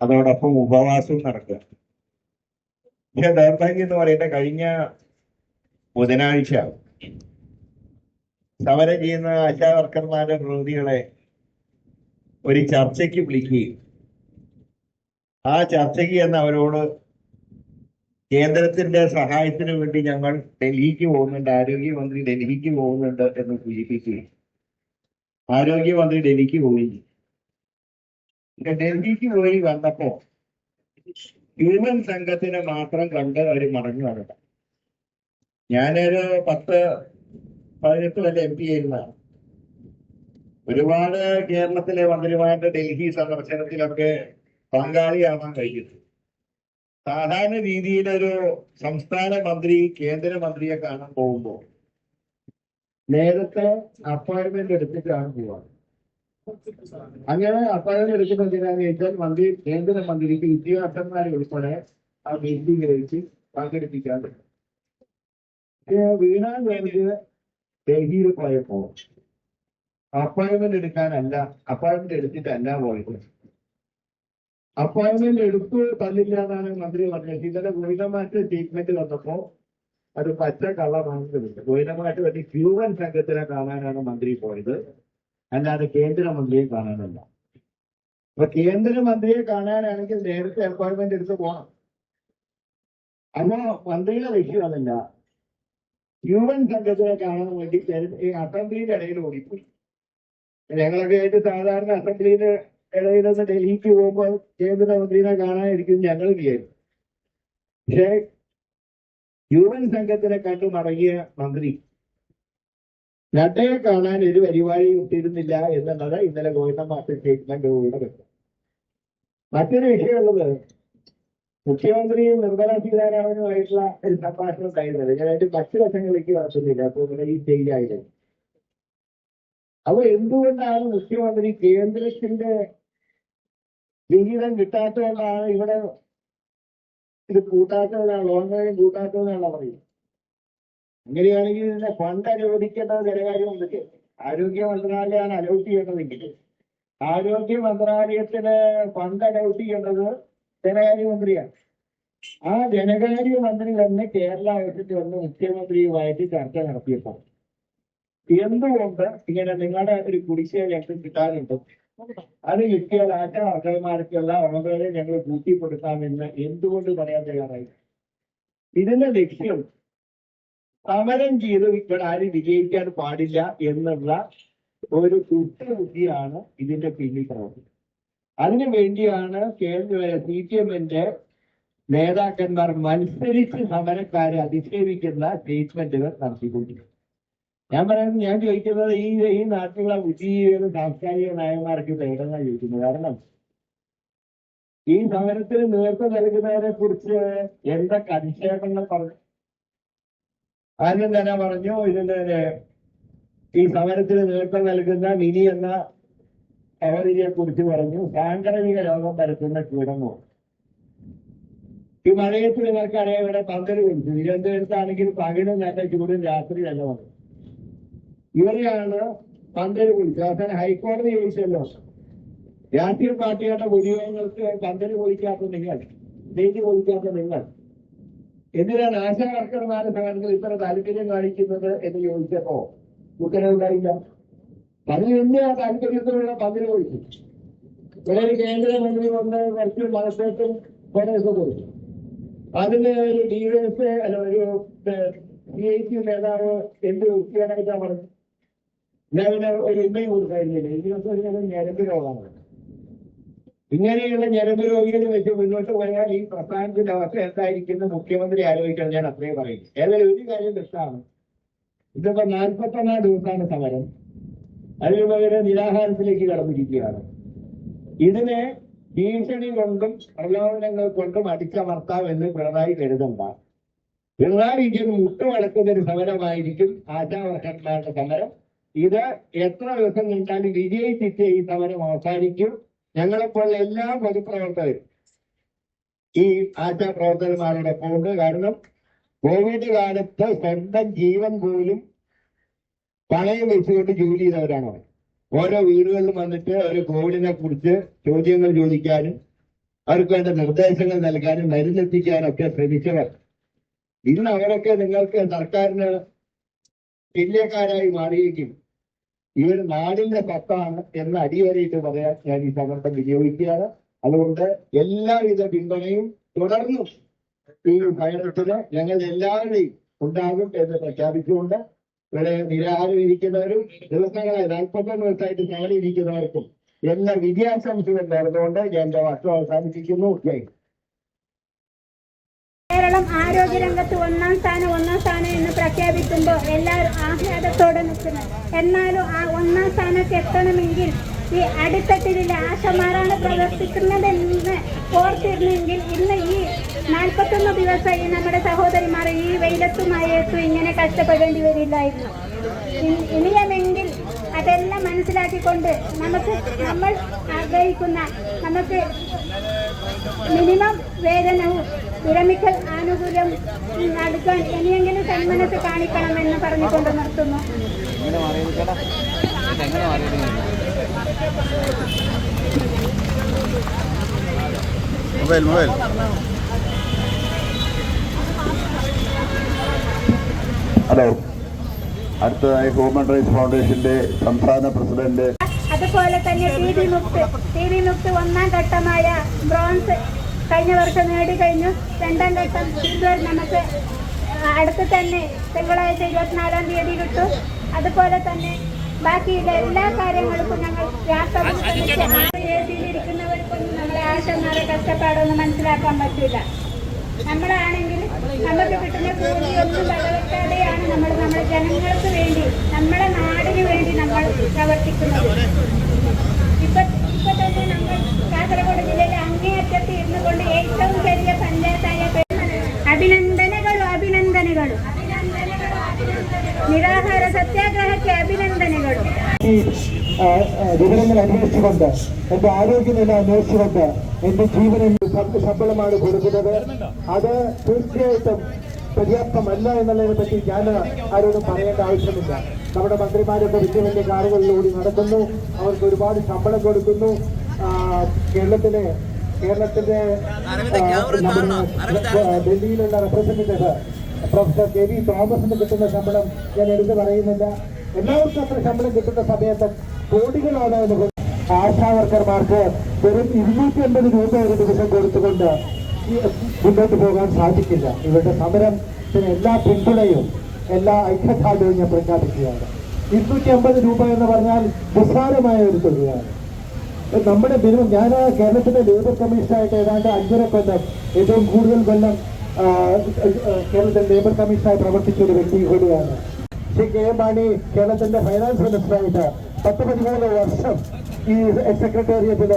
അതോടൊപ്പം ഉപവാസവും നടക്കുക. പക്ഷെ ദൗർഭാഗ്യം എന്ന് പറയുന്നത് കഴിഞ്ഞ ബുധനാഴ്ച സമരം ചെയ്യുന്ന ആശാ വർക്കർമാരുടെ പ്രതിനിധികളെ ഒരു ചർച്ചയ്ക്ക് വിളിക്കുകയും ആ ചർച്ചയ്ക്ക് എന്ന് അവരോട് കേന്ദ്രത്തിന്റെ സഹായത്തിന് വേണ്ടി ഞങ്ങൾ ഡൽഹിക്ക് പോകുന്നുണ്ട് ആരോഗ്യമന്ത്രി ഡൽഹിക്ക് പോകുന്നുണ്ട് എന്ന് സൂചിപ്പിക്കുകയും ആരോഗ്യമന്ത്രി ഡൽഹിക്ക് പിന്നെ ഡൽഹിക്ക് പോയി വന്നപ്പോ ഹ്യൂമൻ സംഘത്തിനെ മാത്രം കണ്ട് അവർ വന്നത് ഞാനൊരു പത്ത് പതിനെട്ട് വല്ല എം പി ആയിരുന്നതാണ് ഒരുപാട് കേരളത്തിലെ മന്ത്രിമാരുടെ ഡൽഹി സന്ദർശനത്തിലൊക്കെ പങ്കാളിയാവാൻ കഴിയുന്നു സാധാരണ രീതിയിൽ ഒരു സംസ്ഥാന മന്ത്രി കേന്ദ്രമന്ത്രിയെ കാണാൻ പോകുമ്പോൾ നേരത്തെ അപ്പോയിന്റ്മെന്റ് എടുത്തിട്ടാണ് പോവാറ്. അങ്ങനെ അപ്പോയിന്റ്മെന്റ് എടുക്കുന്ന എന്തിനാന്ന് ചോദിച്ചാൽ മന്ത്രി കേന്ദ്രമന്ത്രിക്ക് ഉദ്യോഗസ്ഥന്മാരെ ഉൾപ്പെടെ ആ മീറ്റിംഗ് വെച്ച് പങ്കെടുപ്പിക്കാൻ പറ്റും. വീണ വേണ്ടി ഡൽഹിയിൽ പോയപ്പോ അപ്പോയിന്റ്മെന്റ് എടുക്കാനല്ല അപ്പോയിന്റ്മെന്റ് എടുത്തിട്ടല്ല പോയത്. അപ്പോയിന്റ്മെന്റ് എടുത്തു തന്നില്ല എന്നാണ് മന്ത്രി പറഞ്ഞത്. ഇന്നലെ ഗോവിന്ദമാറ്റ് ട്രീറ്റ്മെന്റ് വന്നപ്പോ അത് പച്ച കള്ളമാണെന്ന് ഗോവിന്ദമാറ്റ് പറ്റി ഹ്യൂമൻ സംഘത്തിനെ കാണാനാണ് മന്ത്രി പോയത്. അല്ലാതെ കേന്ദ്രമന്ത്രിയെ കാണാനല്ല. അപ്പൊ കേന്ദ്രമന്ത്രിയെ കാണാനാണെങ്കിൽ നേരത്തെ അപ്പോയിന്റ്മെന്റ് എടുത്ത് പോകണം അങ്ങനെ മന്ത്രിയുടെ വിഷയം അതല്ല. യു എൻ സംഘത്തിനെ കാണാൻ വേണ്ടി ഈ അസംബ്ലിയുടെ ഇടയിൽ ഓടിപ്പോയി. ഞങ്ങളൊക്കെ ആയിട്ട് സാധാരണ അസംബ്ലിയുടെ ഇടയിൽ നിന്ന് ഡൽഹിക്ക് പോകുമ്പോൾ കേന്ദ്രമന്ത്രിനെ കാണാനിരിക്കും ഞങ്ങൾ വിചാരിച്ചു പക്ഷേ യു എൻ സംഘത്തിനെ കണ്ടു മടങ്ങിയ മന്ത്രി നഡ്ഡയെ കാണാൻ ഒരു പരിപാടി ഇട്ടിരുന്നില്ല എന്നുള്ളത് ഇന്നലെ ഗോവിന്ദ മാസ്റ്റർ സ്റ്റേറ്റ്മെന്റ് വ്യക്തം മറ്റൊരു വിഷയമുള്ളത് മുഖ്യമന്ത്രിയും നിർമ്മല സീതാരാമനുമായിട്ടുള്ള ഒരു സംഭാഷണം ഉണ്ടായിരുന്നത് ഞാൻ അതിന്റെ മറ്റു വശങ്ങളിലേക്ക് വളർത്തുന്നില്ല. അപ്പൊ ഇവിടെ ഈ സ്റ്റേജിലായിരുന്നു അപ്പൊ എന്തുകൊണ്ടാണ് മുഖ്യമന്ത്രി കേന്ദ്രത്തിന്റെ വിഹിതം കിട്ടാത്തതുകൊണ്ടാണ് ഇവിടെ ഇത് കൂട്ടാത്തതാണ് ഓൺലൈൻ കൂട്ടാത്തതെന്നാണ് പറയുന്നത്? അങ്ങനെയാണെങ്കിൽ ഇതിന്റെ ഫണ്ട് അനുവദിക്കേണ്ട ധനകാര്യം എന്തൊക്കെ ആരോഗ്യ മന്ത്രാലയമാണ് അലോട്ട് ചെയ്യേണ്ടതെങ്കിൽ. ആരോഗ്യ മന്ത്രാലയത്തിന് ഫണ്ട് അലോട്ട് ചെയ്യേണ്ടത് ധനകാര്യമന്ത്രിയാണ്. ആ ധനകാര്യമന്ത്രി തന്നെ കേരള ആവശ്യത്തിൽ വന്ന് മുഖ്യമന്ത്രിയുമായിട്ട് ചർച്ച നടത്തിയപ്പോൾ എന്തുകൊണ്ട് ഇങ്ങനെ നിങ്ങളുടെ ഒരു കുടിശ്ശിക ഞങ്ങൾക്ക് കിട്ടാനുണ്ട് അത് കിട്ടിയാൽ ആറ്റ വർക്കർമാർക്കുള്ള അവകളെ ഞങ്ങൾ കൂട്ടിക്കൊടുക്കാമെന്ന് എന്തുകൊണ്ട് പറയാൻ തയ്യാറായി ഇതിന്റെ ലക്ഷ്യം സമരം ചെയ്ത് ഇവിടെ ആരും വിജയിക്കാൻ പാടില്ല എന്നുള്ള ഒരു കുറ്റബുദ്ധിയാണ് ഇതിന്റെ പിന്നിൽ പ്രവർത്തിക്കുന്നത്. അതിനു വേണ്ടിയാണ് കേന്ദ്ര സി പി എമ്മിന്റെ നേതാക്കന്മാർ മത്സരിച്ച് സമരക്കാരെ അധിക്ഷേപിക്കുന്ന സ്റ്റേറ്റ്മെന്റുകൾ നടത്തിക്കൊണ്ടിരിക്കുന്നത്. ഞാൻ പറയുന്നത് ഞാൻ ചോദിക്കുന്നത് ഈ ഈ നാട്ടിലുള്ള ബുദ്ധിജീവികളും സാംസ്കാരിക നയന്മാർക്ക് എവിടെന്നാ ചോദിക്കുന്നത്? കാരണം ഈ സമരത്തിന് നേതൃത്വം നൽകുന്നവരെ കുറിച്ച് എന്തൊക്കെ അധിക്ഷേപങ്ങൾ പറഞ്ഞു? ആദ്യം തന്നെ പറഞ്ഞു? ഇതിന്റെ ഈ സമരത്തിന് നേതൃത്വം നൽകുന്ന മിനി എന്ന സഹോദരിയെ കുറിച്ച് പറഞ്ഞു. സാംക്രമിക രോഗം പരത്തുന്ന കീടങ്ങോ ഈ മഴയത്ത് നിങ്ങൾക്കറിയാം ഇവിടെ പന്തൽ കൊടുത്തു തിരുവനന്തപുരത്താണെങ്കിൽ പകലും നല്ല ചൂടും രാത്രി നല്ല വന്നു ഇവരെയാണ് പന്തൽ കുളിച്ചത് അവസാനം ഹൈക്കോടതി ചോദിച്ചല്ലോ രാഷ്ട്രീയ പാർട്ടികളുടെ ഉപയോഗങ്ങൾക്ക് പന്തൽ കുളിക്കാത്ത നിങ്ങൾ നീതി കുളിക്കാത്ത നിങ്ങൾ എന്തിനാണ് ആശാ വർക്കർമാരുടെ സംഘടനകൾ ഇത്ര താല്പര്യം കാണിക്കുന്നത് എന്ന് ചോദിച്ചപ്പോ ഉത്തരവുണ്ടായില്ല. അതിന് എന്നെ ആ താല്പര്യത്തിലുള്ള പങ്കിന് കൊടുത്തു ഇവിടെ ഒരു കേന്ദ്രമന്ത്രി വന്ന് കുറച്ച് മതത്തേക്കും കുറേയൊക്കെ കൊടുത്തു അതിന് ഒരു ഡി എസ് അല്ല ഒരു സി ഐ ടി നേതാവ് എന്ത് വൃത്തിയാനായിട്ടാ പറഞ്ഞു ഞാൻ ഒരു ഉമ്മയും കൊടുക്കായിരുന്നില്ല ഞാൻ രോഗമാണ് ഇങ്ങനെയുള്ള ഞരമ്പ് രോഗികൾ വെച്ച് മുന്നോട്ട് പോയാൽ ഈ പ്രസ്ഥാനത്തിന്റെ അവസ്ഥ എന്തായിരിക്കും മുഖ്യമന്ത്രി ആലോചിക്കാൻ ഞാൻ അത്രയും പറയും ഏതായാലും ഒരു കാര്യം വ്യക്തമാണ്. ഇതിപ്പോ നാൽപ്പത്തൊന്നാം ദിവസമാണ് സമരം. അതിന് പകരം നിരാഹാരത്തിലേക്ക് കടന്നിരിക്കുകയാണ്. ഇതിനെ ഭീഷണി കൊണ്ടും പ്രലോഭനങ്ങൾ കൊണ്ടും അടിച്ചമർത്താം എന്ന് പിണറായി കരുതണ്ട പിണറായി ഇതിന് മുട്ടുമടക്കുന്ന ഒരു സമരമായിരിക്കും ആശാവർക്കന്മാരുടെ സമരം. ഇത് എത്ര ദിവസം കണ്ടാലും വിജയിച്ചിട്ട് ഈ സമരം അവസാനിക്കും. ഞങ്ങളെപ്പോലുള്ള എല്ലാ പൊതുപ്രവർത്തകരും ഈ ആശാ പ്രവർത്തകന്മാരുടെ ഉണ്ട് കാരണം കോവിഡ് കാലത്ത് സ്വന്തം ജീവൻ പോലും പണയം വെച്ചുകൊണ്ട് ജോലി ചെയ്തവരാണ് ഓരോ വീടുകളിലും വന്നിട്ട് ഒരു കോവിഡിനെ കുറിച്ച് ചോദ്യങ്ങൾ ചോദിക്കാനും അവർക്ക് വേണ്ട നിർദ്ദേശങ്ങൾ നൽകാനും മരുന്നെത്തിക്കാനും ഒക്കെ ശ്രമിച്ചവർ. ഇന്ന് അവരൊക്കെ നിങ്ങൾക്ക് സർക്കാരിന് തുല്യക്കാരായി മാറിയേക്കും ഒരു നാടിന്റെ പത്താണ് എന്ന് അടിവരയിട്ട് പറയാൻ ഞാൻ ഈ സന്ദർഭം വിനിയോഗിക്കുകയാണ് അതുകൊണ്ട് എല്ലാവിധ പിന്തുണയും തുടർന്നും ഈ ഭയത്തിന് ഞങ്ങൾ എല്ലാവരുടെയും ഉണ്ടാകും എന്ന് പ്രഖ്യാപിച്ചുകൊണ്ട് ഇവിടെ നിരാഹാരം ഇരിക്കുന്നവരും ദിവസങ്ങളായി നാൽപ്പത്തൊന്ന് ദിവസമായിട്ട് ഞങ്ങൾ ഇരിക്കുന്നവർക്കും എല്ലാ വിദ്യാസംസ്ഥകൾ നേർന്നുകൊണ്ട് ഞാൻ എന്റെ വർഷം അവസാനിപ്പിക്കുന്നു. കേരളം ആരോഗ്യരംഗത്ത് ഒന്നാം സ്ഥാനം ഒന്നാം സ്ഥാനം എന്ന് പ്രഖ്യാപിക്കുമ്പോൾ എല്ലാവരും ആഹ്ലാദത്തോടെ നിൽക്കുന്നു. എന്നാലും ആ ഒന്നാം സ്ഥാനത്ത് എത്തണമെങ്കിൽ ഈ അടിത്തട്ടിലെ ആശമാരാണ് പ്രവർത്തിക്കുന്നതെന്ന് ഓർത്തിരുന്നെങ്കിൽ ഇന്ന് ഈ നാൽപ്പത്തൊന്ന് ദിവസം ഈ നമ്മുടെ സഹോദരിമാർ ഈ വെയിലത്തുമായേക്കും ഇങ്ങനെ കഷ്ടപ്പെടേണ്ടി വരില്ലായിരുന്നു. ഇനിയുമെങ്കിൽ അതെല്ലാം മനസ്സിലാക്കിക്കൊണ്ട് നമുക്ക് നമ്മൾ ആഗ്രഹിക്കുന്ന നമുക്ക് മിനിമം വേതനവും വിരമിക്കൽ ആനുകൂല്യം നൽകാൻ ഇനിയെങ്കിലും സന്മനസ് കാണിക്കണമെന്ന് പറഞ്ഞുകൊണ്ട് നിർത്തുന്നു. Mobile mobile. ഹലോ. അടുത്തതായി ഹ്യൂമൻ റൈറ്റ്സ് ഫൗണ്ടേഷന്റെ സംസ്ഥാന പ്രസിഡന്റ്. അതുപോലെ തന്നെ ടി വി മുക്ത് ടി വി മുക്ത് ഒന്നാം ഘട്ടമായ ബ്രോൺസ് കഴിഞ്ഞ വർഷം നേടിക്കഴിഞ്ഞു രണ്ടാം ഘട്ടം ഇതുവരെ നമുക്ക് അടുത്ത് തന്നെ തിങ്കളാഴ്ച ഇരുപത്തിനാലാം തീയതി കിട്ടും. അതുപോലെ തന്നെ ബാക്കിയുള്ള എല്ലാ കാര്യങ്ങൾക്കും ഞങ്ങൾ യാത്ര ഇരിക്കുന്നവർക്കൊന്നും നമ്മളെ ആശമാരെ കഷ്ടപ്പാടൊന്നും മനസ്സിലാക്കാൻ പറ്റില്ല. നമ്മളാണെങ്കിൽ നമുക്ക് കിട്ടുന്ന കൂലിയൊന്നും വകവെക്കാതെയാണ് നമ്മൾ നമ്മുടെ ജനങ്ങൾക്ക് വേണ്ടി നമ്മുടെ നാടിന് വേണ്ടി നമ്മൾ പ്രവർത്തിക്കുന്നത്. ആ, ആ, വിവരങ്ങൾ അന്വേഷിച്ചുകൊണ്ട് എന്റെ ആരോഗ്യനില അന്വേഷിച്ചുകൊണ്ട് എന്റെ ശമ്പ- ശമ്പളമാണ് കൊടുക്കുന്നത്. അത് തീർച്ചയായിട്ടും പര്യാപ്തമല്ല എന്നുള്ളതിനെ പറ്റി ഞാൻ ആരോടും പറയേണ്ട ആവശ്യമില്ല. നമ്മുടെ മന്ത്രിമാരൊക്കെ വലിയ വലിയ നടക്കുന്നു. അവർക്ക് ഒരുപാട് ശമ്പളം കൊടുക്കുന്നു. കേരളത്തിലെ കേരളത്തിന്റെ ഡൽഹിയിലുള്ള റെപ്രസെന്റേറ്റീവ് പ്രൊഫസർ കെ വി തോമസിന് കിട്ടുന്ന ശമ്പളം ഞാൻ എടുത്തു പറയുന്നില്ല. എല്ലാവർക്കും അത്ര ശമ്പളം കിട്ടുന്ന സമയത്ത് കോടികളാണ് ആശാ വർക്കർമാർക്ക് വെറും ഇരുന്നൂറ്റി അൻപത് രൂപ ഒരു ദിവസം കൊടുത്തുകൊണ്ട് മുന്നോട്ട് പോകാൻ സാധിക്കില്ല. ഇവരുടെ സമരത്തിന് എല്ലാ പിന്തുണയും എല്ലാ ഐക്യദാർഢ്യവും ഞാൻ പ്രഖ്യാപിക്കുകയാണ്. ഇരുന്നൂറ്റി അമ്പത് രൂപ എന്ന് പറഞ്ഞാൽ നിസ്സാരമായ ഒരു തുകയാണ്. നമ്മുടെ മിനിമം ഞാൻ കേരളത്തിന്റെ ലേബർ കമ്മീഷനായിട്ട് ഏതാണ്ട് അഞ്ചര കൊല്ലം ഏറ്റവും കൂടുതൽ കൊല്ലം കേരളത്തിലെ ലേബർ കമ്മീഷനായി പ്രവർത്തിച്ച ഒരു വ്യക്തി കൂടിയാണ്. ശ്രീ കെ എം മാണി കേരളത്തിന്റെ ഫൈനാൻസ് മിനിസ്റ്ററായിട്ട് പത്ത് പതിമൂന്ന് വർഷം ഈ സെക്രട്ടേറിയറ്റിൽ